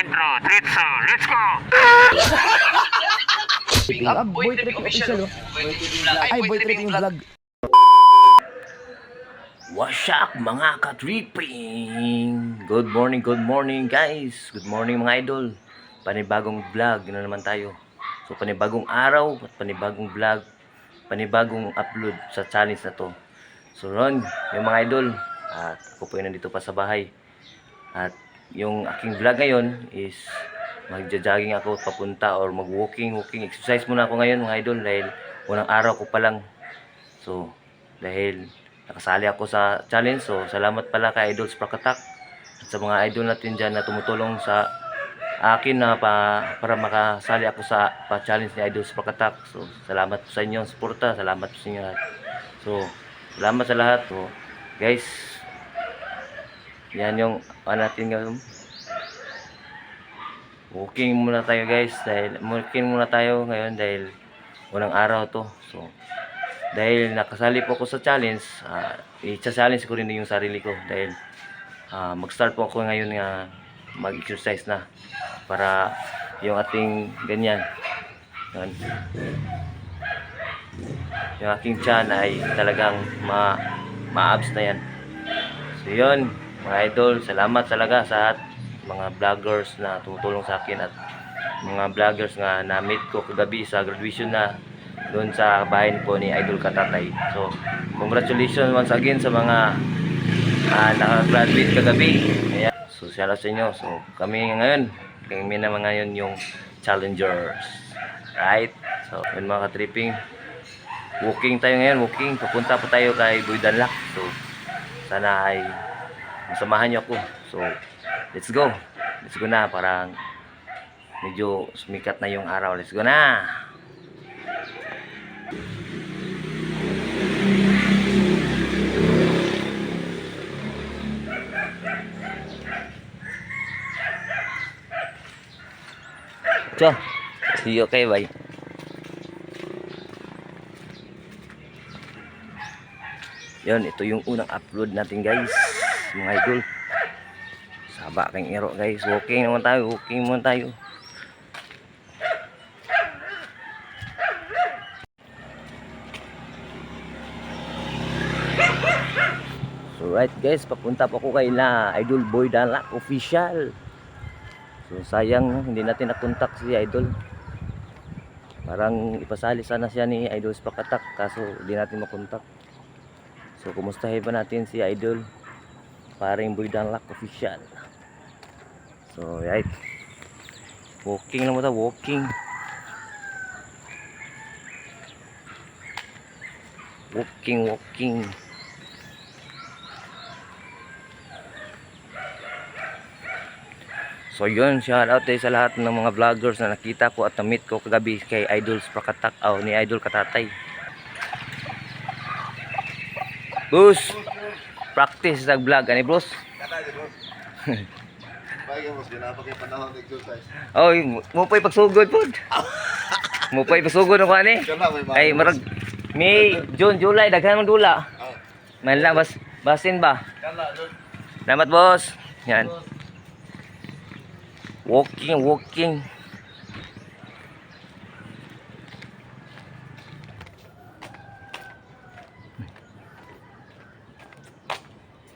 intro. Tritso, let's go! Ah, Boy Tripping Official, oh. Ay, Boy Tripping Vlog. Wasak mga ka-tripping! Good morning, good morning guys! Good morning mga idol! Panibagong vlog na naman tayo. So panibagong araw at panibagong vlog, panibagong upload sa challenge na to. So Ron, yung mga idol, at ako po yung nandito pa sa bahay. At yung aking vlog ngayon is magja-jogging ako papunta or mag-walking, walking exercise muna ako ngayon mga idol dahil unang araw ko pa lang. So, dahil nakasali ako sa challenge. So, salamat pala kay Idols Prakatak at sa mga idol natin dyan na tumutulong sa akin na pa, para makasali ako sa pa-challenge ni Idols Prakatak. So, salamat po sa inyo, suporta. Salamat po sa inyo lahat. So, salamat sa lahat. So, guys, yan yung ano natin ngayon. Walking muna tayo guys dahil walking muna tayo ngayon dahil unang araw to. So, dahil nakasali po ako sa challenge, uh, i-challenge ko rin yung sarili ko dahil ah, mag-start po ako ngayon nga mag-exercise na para yung ating ganyan yun. yung aking chan ay talagang ma ma-abs na yan so yun mga idol salamat talaga sa at mga vloggers na tumutulong sa akin at mga vloggers nga na-meet ko kagabi sa graduation na doon sa bahay po ni Idol Katatay. So, congratulations once again sa mga uh, nakagraduate kagabi. Ayan. So, shout out sa inyo. So, kami ngayon, kami naman ngayon yung challengers. Right? So, yun mga ka-tripping. Walking tayo ngayon, walking. Papunta po tayo kay Boy Danlak. So, sana ay masamahan niyo ako. So, let's go. Let's go na. Parang medyo sumikat na yung araw. Let's go na. So, see you okay, bye. Yun, ito yung unang upload natin guys, mga idol. Saba kang iro guys, walking naman tayo, walking naman tayo. So right guys, papunta po ako kay na Idol Boy Danlak official. So sayang hindi natin nakontak si Idol. Parang ipasali sana siya ni Idol Spakatak kaso hindi natin makontak. So kumustahin pa natin si Idol paring Boy Danlak official. So right. Walking mo ta, walking. Walking, walking. So yun, shout out tayo sa lahat ng mga vloggers na nakita ko at na-meet ko kagabi kay Idols Prakatak o ni Idol Katatay. Bus, practice sa vlog, ani bros? Oy, mo pa pagsugod pod. mo pa pagsugod ako ani. Ay marag May June, July daghan mong dula. Ah, Man lang bas basin ba? Salamat boss. Yan. Walking, walking.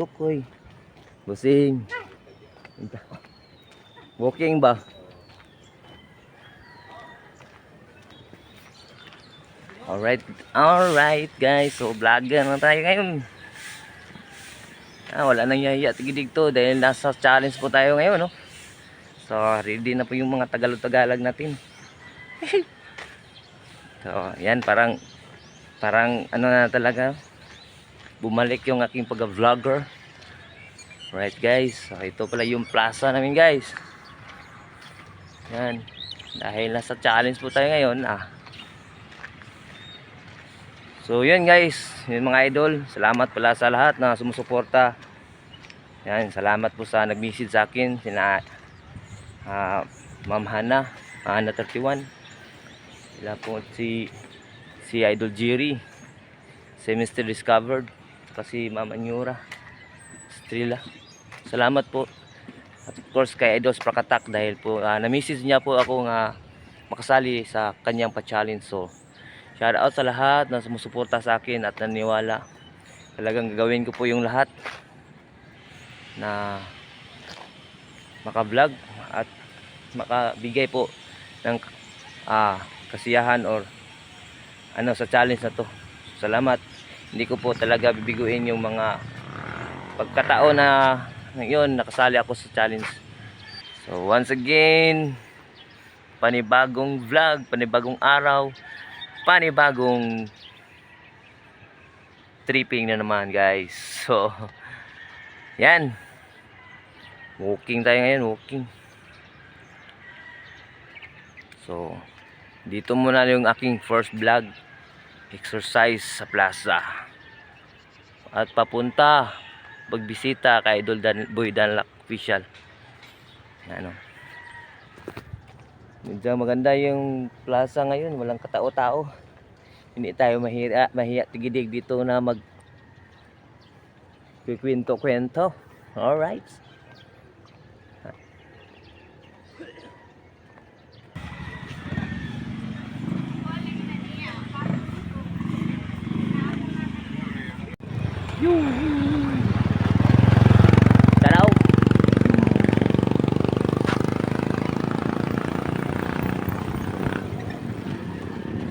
Tukoy. Busing. Walking ba? Alright, alright guys. So vlogger na tayo ngayon. Ah, wala nang yaya tigidig to dahil nasa challenge po tayo ngayon, no? So, ready na po yung mga Tagalog-Tagalog natin. so, yan parang parang ano na talaga bumalik yung aking pag-vlogger. Right guys, so ito pala yung plaza namin guys. Yan. Dahil nasa challenge po tayo ngayon, ah. So yun guys, yun mga idol, salamat pala sa lahat na sumusuporta. Yan, salamat po sa nag-message sa akin, sina ah, Ma'am Hana, Hana 31. Sila po si si Idol Jerry, si Mr. Discovered, kasi Ma'am Anyura, Strila. Salamat po At of course kay Idol Prakatak dahil po uh, na-message niya po ako nga makasali sa kanyang pa-challenge. So, shout out sa lahat na sumusuporta sa akin at naniwala. Talagang gagawin ko po yung lahat na maka-vlog at makabigay po ng ah, kasiyahan or ano sa challenge na to. Salamat. Hindi ko po talaga bibiguin yung mga pagkataon na ngayon nakasali ako sa challenge. So once again, panibagong vlog, panibagong araw, panibagong tripping na naman guys. So yan. Walking tayo ngayon, walking. So, dito muna yung aking first vlog. Exercise sa plaza. At papunta, pagbisita kay Idol Dan Boy Danlak Official. Ano. Medyo maganda yung plaza ngayon, walang katao-tao. Hindi tayo mahira, mahiya tigidig dito na mag kwento-kwento. Alright. Taraw.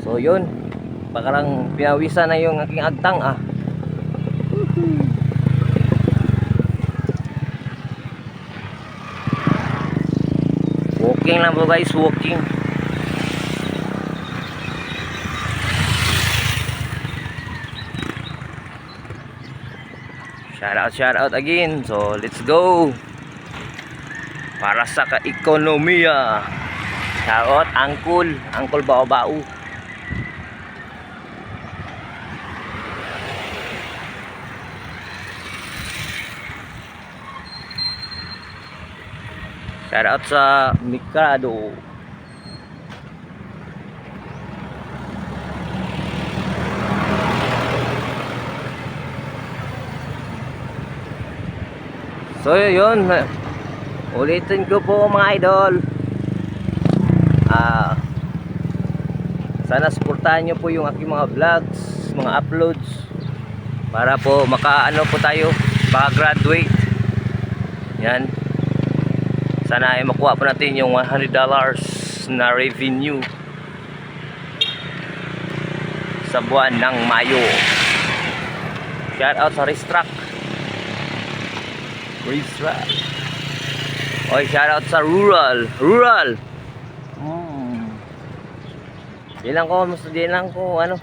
So yun, bakarang pinawisan na yung aking agtang ah. Walking lang po guys, walking. Shout out, shout out again. So, let's go. Para sa ka-ekonomiya. Shout out, Uncle. Uncle Bao-Bao. Shout out sa Mikado. So yun, ulitin ko po mga idol. Ah, sana suportahan nyo po yung aking mga vlogs, mga uploads para po makaano po tayo, maka-graduate. Yan. Sana ay makuha po natin yung $100 na revenue sa buwan ng Mayo. Shout out sa Restruck. Racetrack. Oy, shout out sa rural. Rural. Hmm. Di lang ko, mas di lang ko, ano,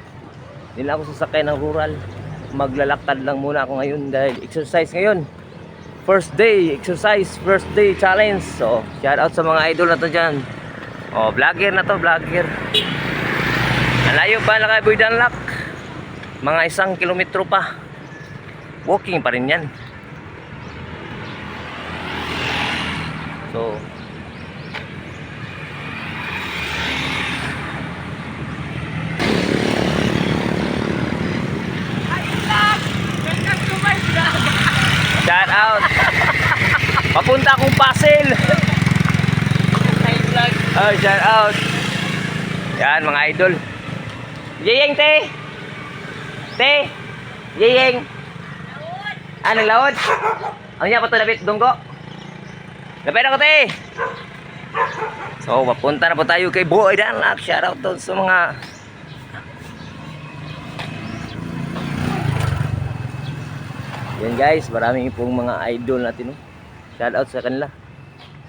di lang ako sasakay ng rural. Maglalakad lang muna ako ngayon dahil exercise ngayon. First day, exercise, first day challenge. So, shout out sa mga idol na to dyan. Oh, vlogger na to, vlogger. Malayo pa na kay Boy Danlak. Mga isang kilometro pa. Walking pa rin yan. So, shout out. Papunta akong Pasel. Oh, shout out. Yan mga idol. Yeyeng te. Te. Yeyeng. Ah, naglaod. Ang niya pa to nabit dunggo. Lapit ako te. So, papunta na po tayo kay Boy Danlak. Shout out doon sa mga Yan guys, maraming pong mga idol natin. Oh. Shout out sa kanila.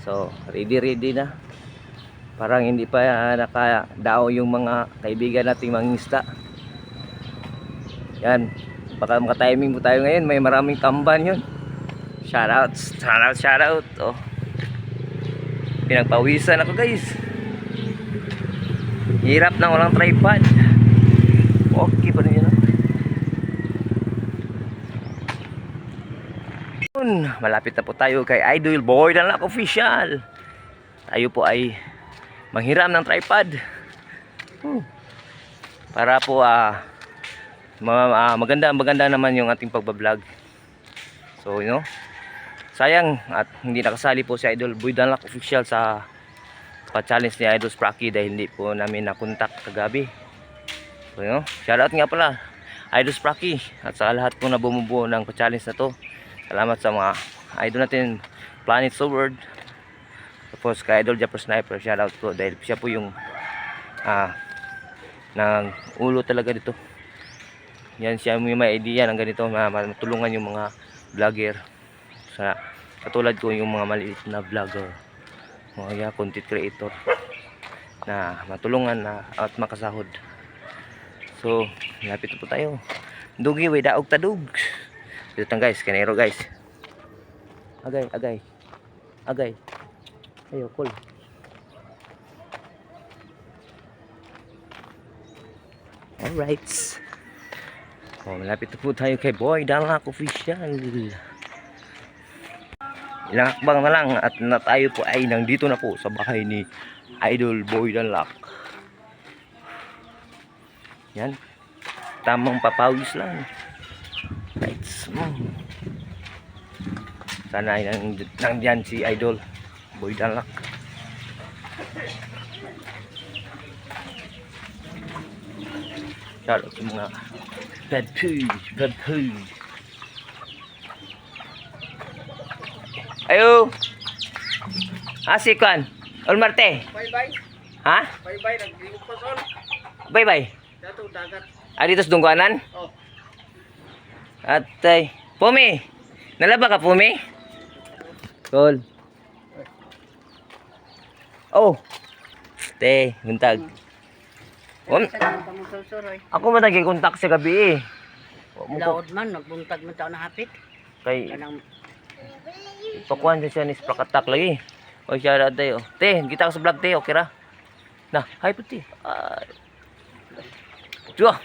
So, ready ready na. Parang hindi pa uh, nakadao yung mga kaibigan nating mangista. Yan. Baka maka-timing po tayo ngayon. May maraming tamban yun. Shout out, shout out, shout out. Oh. Pinagpawisan ako guys. Hirap na walang tripod. Okay pa rin oh. Yun, Malapit na po tayo kay Idol Boy Danlak Official. Tayo po ay manghiram ng tripod. Hmm. Para po ah ma- ah, maganda maganda naman yung ating pagbablog. So, you know, sayang at hindi nakasali po si Idol Boy Danlak official sa pa-challenge ni Idol Spracky dahil hindi po namin nakontak kagabi. So, yun, shoutout nga pala Idol Spracky at sa lahat po na bumubuo ng pa-challenge na to. Salamat sa mga idol natin Planet Sword. Tapos kay Idol Japper Sniper shoutout po dahil siya po yung ah ng ulo talaga dito. Yan siya may may idea ng ganito na matulungan yung mga vlogger sa katulad ko yung mga maliit na vlogger mga content creator na matulungan na at makasahod. So lapit po tayo. Dugi way daog tadug dito guys kanero guys. Agay agay. Agay. Ayo cool. Alright Oh, malapit po tayo kay Boy Dalak Official. Ilang na lang at na tayo po ay nandito na po sa bahay ni Idol Boy Dalak. Yan. Tamang papawis lang. Right. Mm. Sana ay nang, si Idol Boy Dalak. Shout out sa mga bad food, bad food. Ayo. Ah, si Kwan. Olmarte. Bye-bye. Ha? Bye-bye. Naglimog pa sol. Bye-bye. Dato dagat. Ah, dito sa Dungganan? Oh. Atay. Pumi. Nalaba ka, Pumi? Cool. Oh. Te, buntag. Um, ako man nagkikontak sa gabi eh. Laod man, nagbuntag man tao na hapit. Kay Kanang Pakuan siya ni Sprakatak lagi. O siya na tayo. Te, kita ka sa vlog te, okay ra? Na, hi puti. Ay. Diyo.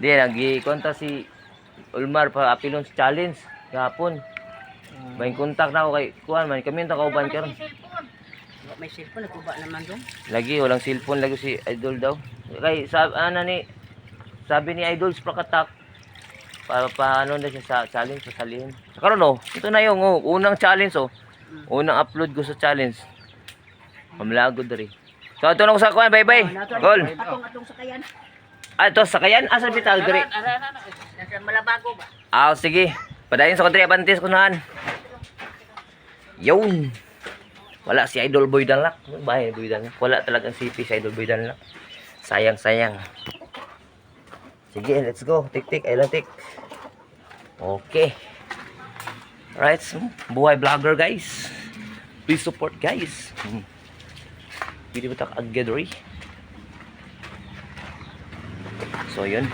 Di, nag-konta si Ulmar pa apilon sa challenge. Gapon. May kontak na ako kay Kuan man. Kami yung takauban karon. wa may cellphone, nagkuba naman doon. Lagi, walang cellphone lagi si Idol daw. Kay, sabi, ano ni, sabi ni Idol Sprakatak, para paano na siya sa challenge. Sa karon oh, ito na yung oh, unang challenge oh. Unang upload ko sa challenge. Mamlago dari. So, ito na ko sa kuan, bye bye. Gol. Atong atong sakayan. Ah, ito, sakayan, asa ara. Nasa malabago ba? Ah, sige. Padayon sa kontra Abantes kunahan. Yun. Wala si Idol Boy Danlak. Ano ba Boy Danlak? Wala talagang CP si Idol Boy Danlak. Sayang, sayang. Sige, let's go. Tik tik, ay tik. Okay. Alright, so, buhay vlogger guys. Please support guys. Hmm. Pwede ba tak aggadori? So, yun.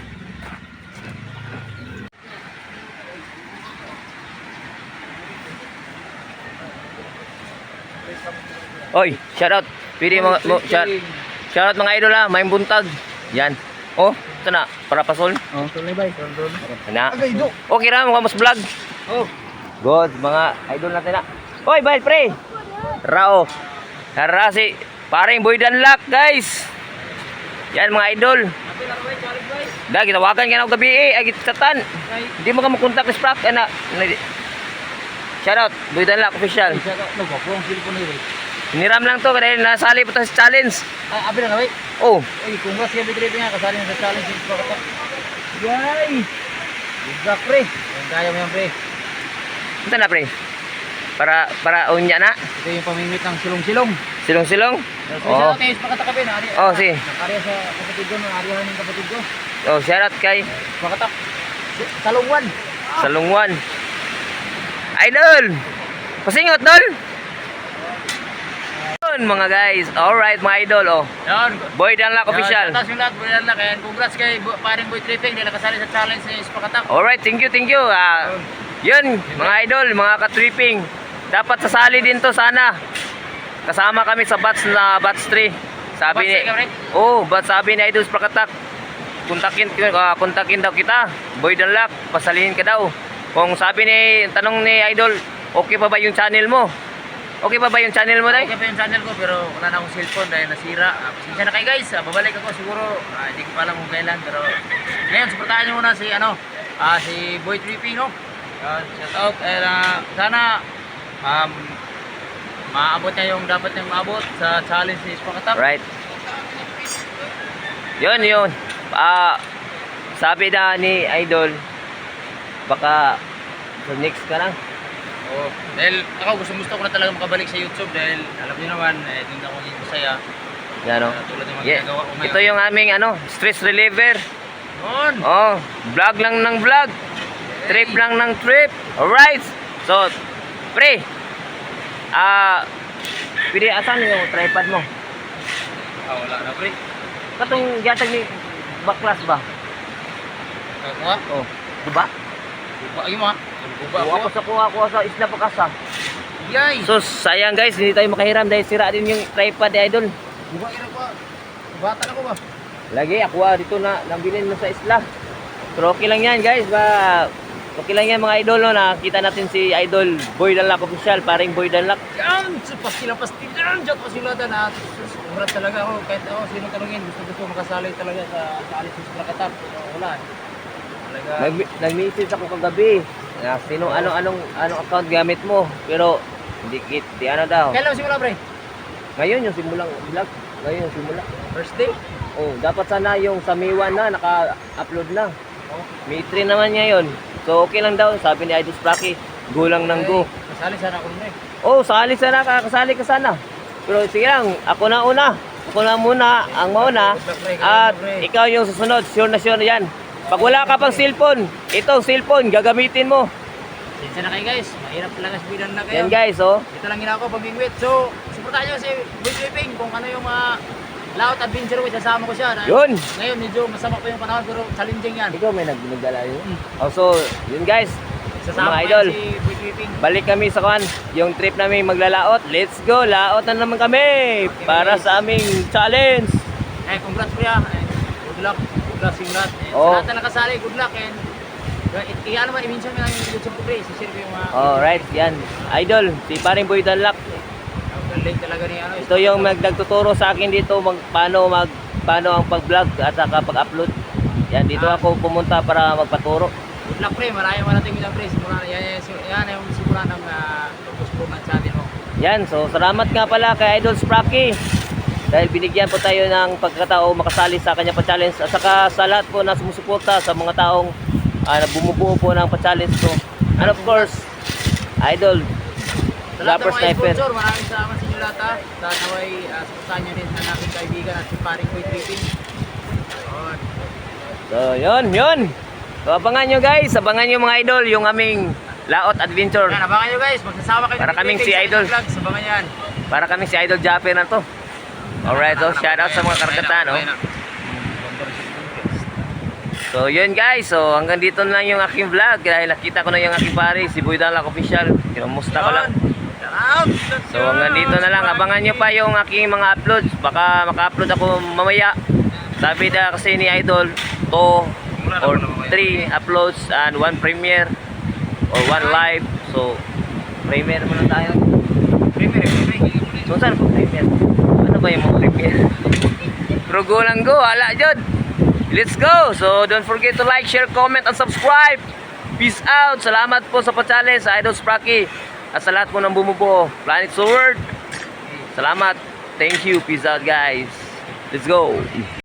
Oy, shout out. Pwede mga mo, shout out mga idol ha, may buntag. Yan. Oh, ito na, para pasol. Oh, tuloy bay. Tuloy. Na. Agay do. Okay ra mga mas vlog. Oh. Good, mga idol natin na. Oy, bye pre. Rao. Tara si paring Boy Danlak, guys. Yan mga idol. Da gitawagan ka na gabi eh, ay gitatan. Hindi mo ka makontak ni Sprack ana. Shout out, Boy Danlak official. Isa ka. Nagwapo ang cellphone na yun. Niram lang to dahil nasali pa to sa challenge. Ah, abi na bay. Oh, Oy, congrats kay Big nga kasali na sa challenge sa Pakata. Yay! Good pre. Kaya mo yan, pre. ito na pre. Para para unya na. Ito yung pamimit ng silong-silong. Silong-silong. Oh. Oh. Sa Pakata kape na. Ari, Oh, si. Nakarya sa kapatid ko, nakaryahan ng kapatid ko. Oh, shout out kay Pakata. Salungwan. Salungwan. Idol! Pasingot, Dol! Yun, mga guys. Alright, mga idol. Oh. Yan. Boy Danlak official. Tapos yung lahat, bulan lang. Kaya congrats kay Bu- paring Boy Tripping. Hindi nakasali sa challenge ni Spakatak. Alright, thank you, thank you. Ah, yun, mga idol, mga ka-tripping. Dapat sasali din to sana. Kasama kami sa batch na batch 3. Sabi Batch ni three ka, pre? Oh, bat sabi ni Idol Prakatak. Kontakin uh, kontakin daw kita. Boy Danlak, pasalihin ka daw. Kung sabi ni tanong ni Idol, okay pa ba yung channel mo? Okay pa ba yung channel mo, Okay Day? pa yung channel ko pero wala na akong cellphone dahil nasira. Ah, Pasensya na kayo guys. Ah, babalik ako siguro. Ah, hindi ko pa alam kung kailan pero ngayon suportahan niyo muna si ano si Boy Tripping no. Yan, shout out. Eh, na, sana um, maabot niya yung dapat niyang maabot sa challenge ni Spakatak. Right. Yun, yun. Ah, sabi na ni Idol, baka sa next ka lang. Oo. Dahil ako gusto gusto ko na talaga makabalik sa YouTube dahil alam niyo naman, eh, doon ako naging masaya. Yan, oh. Uh, tulad ng mga Yeah. ginagawa ko ngayon. Ito yung aming ano, stress reliever. Yun. Oh, vlog lang ng vlog. Trip lang ng trip. Alright. So, pre. Ah, pili asan yung tripod mo? Ah, wala na, pre. Katong gatag ni baklas ba? Ha? Oh, diba? Buba, ayun ha? Kuha ko ako. sa kuha ko sa isla pakasa. Yay! So, sayang guys, hindi tayo makahiram dahil sira din yung tripod ni Idol. Buba, ina ko. Bata na ko ba? Lagi, ako ah, dito na, nabilin mo sa isla. Pero okay lang yan guys, ba, okay lang yan mga idol, no? nakita natin si Idol Boy Danlak official, paring Boy Danlak. Yan! Pastila, pastila! Diyan pasilatan ha. Surat talaga ako. Kahit ako, sino tanungin. Gusto gusto makasali talaga sa sa Alice Prakatap. Pero wala. Talaga. Nag nag-message ako kagabi. Na sino ano anong anong account gamit mo? Pero hindi kit, di ano daw. Kailan mo simula, pre? Ngayon yung simulang vlog. Ngayon yung simula. First day? Oh, dapat sana yung sa Miwan na naka-upload na. Oh. May 3 naman ngayon. So okay lang daw, sabi ni Idol Sprocky. Go lang ng go. Kasali sana ako nun eh. Oh, sali sana ka, kasali ka sana. Pero sige lang, ako na una. Ako na muna, ang mauna. At ikaw yung susunod, sure na sure na yan. Pag wala ka pang cellphone, itong cellphone, gagamitin mo. Sinsa na kayo guys. Mahirap talaga sabihan na kayo. Yan guys, oh. Ito lang ginagawa pag bingwit. So, supportahan nyo si Boy Tripping kung ano yung mga layout adventure with. Sasama ko siya. Na, Yun. Ngayon, medyo masama pa yung panahon pero challenging yan. Ikaw may nagdala yun. Oh, so, yun guys. Sasama mga ko idol. si Boy Tripping. Balik kami sa kan, yung trip namin maglalaot. Let's go, laot na naman kami para sa aming challenge. Eh, congrats kuya. Eh, good luck. Good sa inyo lahat. Sa lahat na nakasali, good luck. And, i- i- ano man, i-mention mo lang yung YouTube ko, pre. Si-share ko yung mga... Alright, yan. Idol, si paring Boy. Ang galing talaga ni ano. Ito yung mag nagtuturo sa akin dito mag paano mag paano ang pag-vlog at saka pag-upload. Yan dito Ah. ako pumunta para magpaturo. Good luck, pre. Maraming marating bilang, pre. Simula, yan, yan, yan, yan yung simula ng uh, ng channel mo. Yan, so salamat nga pala kay Idol Sprocky. Dahil binigyan po tayo ng pagkakataon makasali sa kanya pa-challenge at saka sa lahat po na sumusuporta sa mga taong uh, bumubuo po ng pa-challenge ko. And of course, Idol, Rapper Sniper. sponsor, maraming salamat sa inyo lahat ha. Sa naway, uh, supportahan nyo rin ang aking kaibigan at si Paring Boy Tripping. So, yun, yun. So, abangan nyo guys, abangan nyo mga idol, yung aming laot adventure. Yan, abangan nyo guys. Magsasama kayo Para kaming si Idol. Abangan yan. Para kami si Idol Japper na to. Alright, so shout out sa mga karagatan, no? So, yun guys. So, hanggang dito na lang yung aking vlog. Dahil nakita ko na yung aking pare, si Boy Dalak Official. Kinamusta ko lang. So, hanggang dito na lang. Abangan nyo pa yung aking mga uploads. Baka maka-upload ako mamaya. Sabi na kasi ni Idol, 2 or 3 uploads and 1 premiere or 1 live. So, premiere muna tayo. So, saan po premiere? Ano ba yung mga premiere? Pero go hala dyan. Let's go! So, don't forget to like, share, comment, and subscribe. Peace out! Salamat po sa pa-challenge sa Idol Sprocky at sa lahat po ng bumubuo. Planet Sword. Salamat. Thank you. Peace out, guys. Let's go.